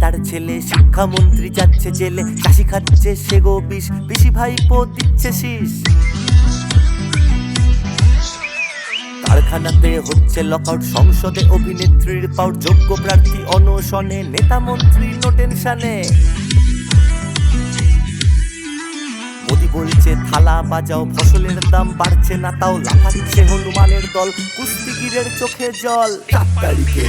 ছেলে, শিক্ষামন্ত্রী যাচ্ছে জেলে। চাষি খাচ্ছে সে গো বিষ, পিসি ভাইপো দিচ্ছে শীষ। কারখানাতে হচ্ছে লকআউট সংসদে অভিনেত্রীর পাউট যোগ্য প্রার্থী অনশনে, নেতা মন্ত্রী নো টেনশনে। বলছে থালা, বাজাও, ফসলের দাম বাড়ছে না, তাও লাফাচ্ছে হনুমানের দল। কুস্তিগিরের চোখে জল। সাত তারিখে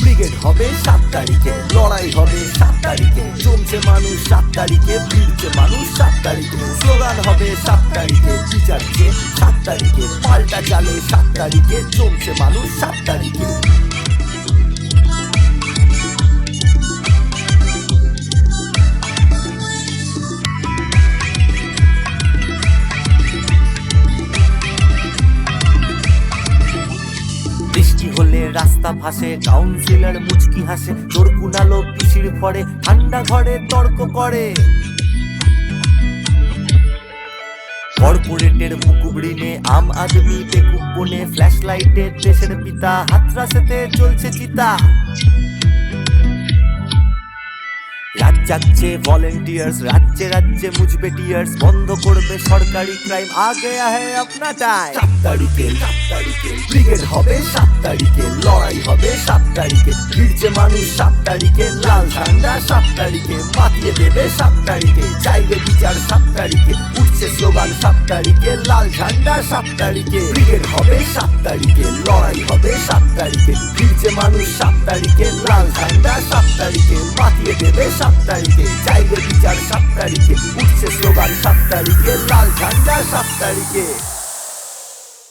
ব্রিগেড হবে সাত তারিখে, লড়াই হবে সাত তারিখে। জমছে মানুষ সাত তারিখে ভিড়ছে মানুষ সাত তারিখে। স্লোগান হবে সাত তারিখে, বিচারছে সাত তারিখে। পাল্টা চালে সাত তারিখে, জমছে মানুষ সাত তারিখে। রাস্তা ফাঁসে কাউন্সিলর মুচকি হাসে চোর কুনালো পিসির পরে ঠান্ডা ঘরে তর্ক করে। কর্পোরেটের মুকুব ঋণে আম আদমি বেকুব বনে ফ্ল্যাশ লাইটে দেশের পিতা, হাতরাসেতে চলছে চিতা। জাগছে ভলেন্টিয়ার্স রাজ্যে রাজ্যে মুজবে টিয়ার্স বন্ধ করবে সরকারি ক্রাইম আগে আহে আপনা টাইম সাত তারিখে ব্রিগেড হবে সাত তারিখে, লড়াই হবে সাত তারিখে। ফিরছে মানুষ সাত তারিখে, লাল ঝান্ডা সাত তারিখে, মাতিয়ে দেবে সাত তারিখে। চাইবে বিচার সাত তারিখে, উঠছে স্লোগান সাত তারিখে, লাল ঝান্ডা সাত তারিখে। ব্রিগেড হবে সাত তারিখে, লড়াই তারিখে ফিরছে মানুষ সাত তারিখে, লাল ঝান্ডা সাত তারিখে, মাতিয়ে দেবে সাত তারিখে, চাইবে বিচার সাত তারিখে, উঠছে স্লোগান সাত তারিখে, লাল ঝান্ডা সাত তারিখে।